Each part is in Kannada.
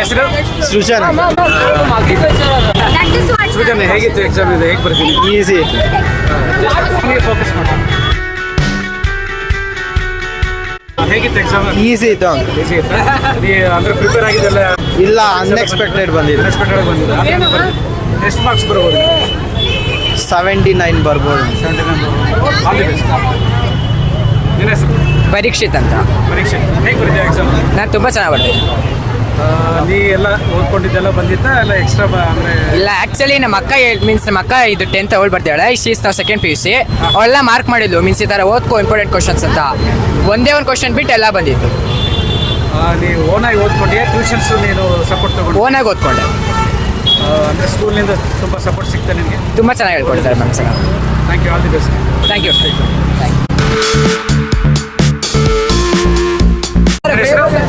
ಹೆಸರು? ಸೃಜನ್. ಸೃಜನ್ ಹೇಗಿತ್ತು ಎಕ್ಸಾಮ್ ಇದೆ? ಹೇಗೆ ಬರ್ತೀನಿ ಈಸಿ ಫೋಕಸ್ ಮಾಡಿ. ಹೇಗಿತ್ತು ಎಕ್ಸಾಮ್ ಈಸಿ ಇತ್ತು. ಈಸಿ ಇತ್ತಾ? ಅಂದ್ರೆ ಪ್ರಿಪೇರ್ ಆಗಿದೆಲ್ಲ ಇಲ್ಲ ಅನ್ಎಕ್ಸ್ಪೆಕ್ಟೆಡ್ ಬಂದಿದೆ. ಅನ್ಎಕ್ಸ್ಪೆಕ್ಟೆಡ್ ಬಂದಿದೆ? ಎಷ್ಟು ಮಾರ್ಕ್ಸ್ ಬರ್ಬೋದು? ಸೆವೆಂಟಿ ನೈನ್ ಬರ್ಬೋದು. ಸೆವೆಂಟಿ ನೈನ್ ಬರ್ಬೋದು ಪರೀಕ್ಷಿತ್ ಅಂತ. ಪರೀಕ್ಷೆ. ಹೇಗೆ ಎಕ್ಸಾಮ್ ನಾನು ತುಂಬ ಚೆನ್ನಾಗಿ ಬರ್ತೀನಿ ನೀ ಎಲ್ಲ ಓದ್ಕೊಂಡಿದ್ದೆಲ್ಲ ಬಂದಿತ್ತಾ? ಎಲ್ಲ ಎಕ್ಸ್ಟ್ರಾ ಅಂದ್ರೆ ಇಲ್ಲ ಆಕ್ಚುಲಿ ನಮ್ಮ ಅಕ್ಕ ಮೀನ್ಸ್ ನಮ್ಮ ಅಕ್ಕ ಇದು ಟೆಂತ್ ಅವಳು ಬರ್ತಾಳೆ ಶೀಸ್ ನಾವು ಸೆಕೆಂಡ್ ಪಿ ಯು ಸಿ ಅವಳೆಲ್ಲ ಮಾರ್ಕ್ ಮಾಡಿದ್ಲು ಮೀನ್ಸ್ ಈ ಥರ ಓದ್ಕೋ ಇಂಪಾರ್ಟೆಂಟ್ ಕ್ವಶನ್ಸ್ ಅಂತ. ಒಂದೇ ಒಂದು ಕ್ವಶನ್ ಬಿಟ್ಟು ಎಲ್ಲ ಬಂದಿತ್ತು. ನೀ ಓನಾಗಿ ಓದ್ಕೊಂಡೆ ಟ್ಯೂಷನ್ಸು ನೀನು ಸಪೋರ್ಟ್ ತಗೊಂಡು? ಓನಾಗಿ ಓದ್ಕೊಂಡೆ. ಅಂದರೆ ಸ್ಕೂಲ್ನಿಂದ ತುಂಬ ಸಪೋರ್ಟ್ ಸಿಗ್ತಾ ನಿಮಗೆ ತುಂಬ ಚೆನ್ನಾಗಿ ಹೇಳ್ಕೊಡ್ತಾರೆ ma'am sir. Thank you all the best thank you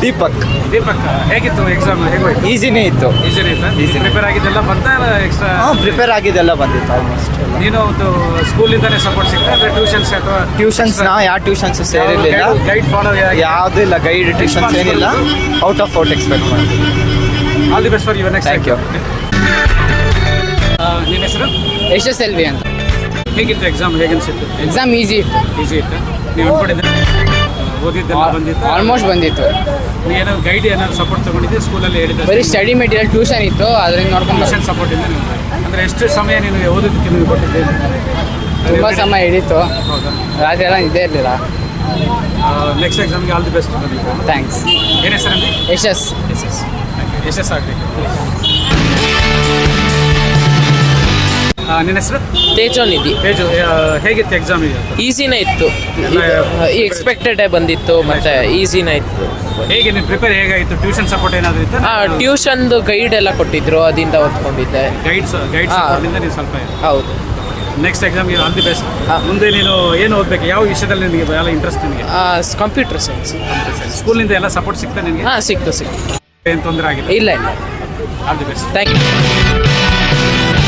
Deepak. Deepak ಹೇಗಿತ್ತು ಎಕ್ಸಾಮ್ ಹೇಗೆ ಹೋಯ್ತು ಈಸಿನೇ ಇತ್ತು. ಈಸಿನೇ ಇತ್ತಾ? ಪ್ರಿಪೇರ್ ಆಗಿದ್ದೆಲ್ಲ ಬಂತ ಎಕ್ಸ್ಟ್ರಾ ಹಾಂ ಪ್ರಿಪೇರ್ ಆಗಿದ್ದೆಲ್ಲ ಬಂದಿತ್ತು ಆಲ್ಮೋಸ್ಟ್ ನೀನು ಒಂದು ಸ್ಕೂಲಿಂದಾನೇ ಸಪೋರ್ಟ್ ಸಿಗ್ತಾ ಅಂದ್ರೆ ಟ್ಯೂಷನ್ಸ್ ಅಥವಾ ಟ್ಯೂಷನ್ಸ್ ನಾ ಯಾವ ಟ್ಯೂಷನ್ಸ್ ಸೇರಿರಲಿಲ್ಲ. ಗೈಡ್ ಫಾಲೋ ಯಾವುದೂ? ಇಲ್ಲ ಗೈಡ್ ಟ್ಯೂಷನ್ಸ್ ಏನಿಲ್ಲ. ಔಟ್ ಆಫ್ ಔಟ್ ಎಕ್ಸ್ಪೆಕ್ಟ್ ಮಾಡ್ತೀನಿ. All the best for your next Thank you. ನಿನ್ನ ಹೆಸರು? ಎಸ್ ಎಲ್ ವಿ ಅಂತ. ಹೇಗಿತ್ತು ಎಕ್ಸಾಮ್ ಹೇಗೆ ಅನ್ಸಿತ್ತು? ಎಕ್ಸಾಮ್ ಈಸಿ ಈಸಿ ಇತ್ತು? ನೀವು ಅನ್ಕೊಂಡಿದ್ದೆ ಓದಿದ್ದೆಲ್ಲ ಬಂದಿತ್ತು? ಆಲ್ಮೋಸ್ಟ್ ಬಂದಿತ್ತು. ಏನೋ ಗೈಡ್ ಏನಾದ್ರು ಸಪೋರ್ಟ್ ತಗೊಂಡಿದ್ದೆ ಸ್ಕೂಲಲ್ಲಿ ಹೇಳಿದ್ದೆ ಬರೀ ಸ್ಟಡಿ ಮೆಟೀರಿಯಲ್ ಟ್ಯೂಷನ್ ಇತ್ತು ಅದರಿಂದ ನೋಡ್ಕೊಂಡು ಟ್ಯೂಷನ್ ಸಪೋರ್ಟ್ ಇಂದ ಅಂದ್ರೆ ಅಂದರೆ ಎಷ್ಟು ಸಮಯ ನೀನು ಓದೋದಕ್ಕೆ ನಿಮಗೆ ಕೊಟ್ಟಿದ್ದೆ? ತುಂಬ ಸಮಯ ಹಿಡಿತು. ರಾತ್ರಿ ಎಲ್ಲ ಇದೇ ಇರಲಿಲ್ಲ. ನೆಕ್ಸ್ಟ್ ಎಕ್ಸಾಮ್ಗೆ ಆಲ್ ದಿ ಬೆಸ್ಟ್ ಥ್ಯಾಂಕ್ಸ್ ಏನು ಹೆಸರು ಯಶಸ್. ಯಶಸ್. ಯಶಸ್ ಆಗಬೇಕು ನಿನ್ನ ಹೆಸರು? ತೇಜೋ ನಿಧಿ ತೇಜು ಹೇಗಿತ್ತು ಎಕ್ಸಾಮ್ ಈಗ? ಈಸಿನೇ ಇತ್ತು. ಎಕ್ಸ್ಪೆಕ್ಟೆಡ್ ಬಂದಿತ್ತು ಮತ್ತೆ ಈಸಿನೇ ಇತ್ತು. ಹೇಗೆ ನಿಮ್ಮ ಪ್ರಿಪೇರ್ ಹೇಗಾಯಿತು? ಟ್ಯೂಷನ್ ಸಪೋರ್ಟ್ ಏನಾದರೂ ಇತ್ತು? ಹಾಂ ಟ್ಯೂಷನ್ದು ಗೈಡ್ ಎಲ್ಲ ಕೊಟ್ಟಿದ್ರು ಅದಿಂದ ಓದ್ಕೊಂಡಿದ್ದೆ ಗೈಡ್ಸ್ ಗೈಡ್ ಹಾ. ನೀವು ಸ್ವಲ್ಪ ಹೌದು. ನೆಕ್ಸ್ಟ್ ಎಕ್ಸಾಮ್ಗೆ ಆಲ್ ದಿ ಬೆಸ್ಟ್ ಹಾ. ಮುಂದೆ ನೀನು ಏನು ಓದಬೇಕು? ಯಾವ ವಿಷಯದಲ್ಲಿ ನಿನಗೆ ಭಾಳ ಇಂಟ್ರೆಸ್ಟ್ ನಿನಗೆ? ಕಂಪ್ಯೂಟರ್ ಸೈನ್ಸ್ ಸ್ಕೂಲಿಂದ ಎಲ್ಲ ಸಪೋರ್ಟ್ ಸಿಗ್ತಾ ನಿನಗೆ? ಹಾಂ ಸಿಕ್ತು ಸಿಕ್ತು ಏನು ತೊಂದರೆ ಆಗಿಲ್ಲ? ಇಲ್ಲ ಇಲ್ಲ. All the best thank you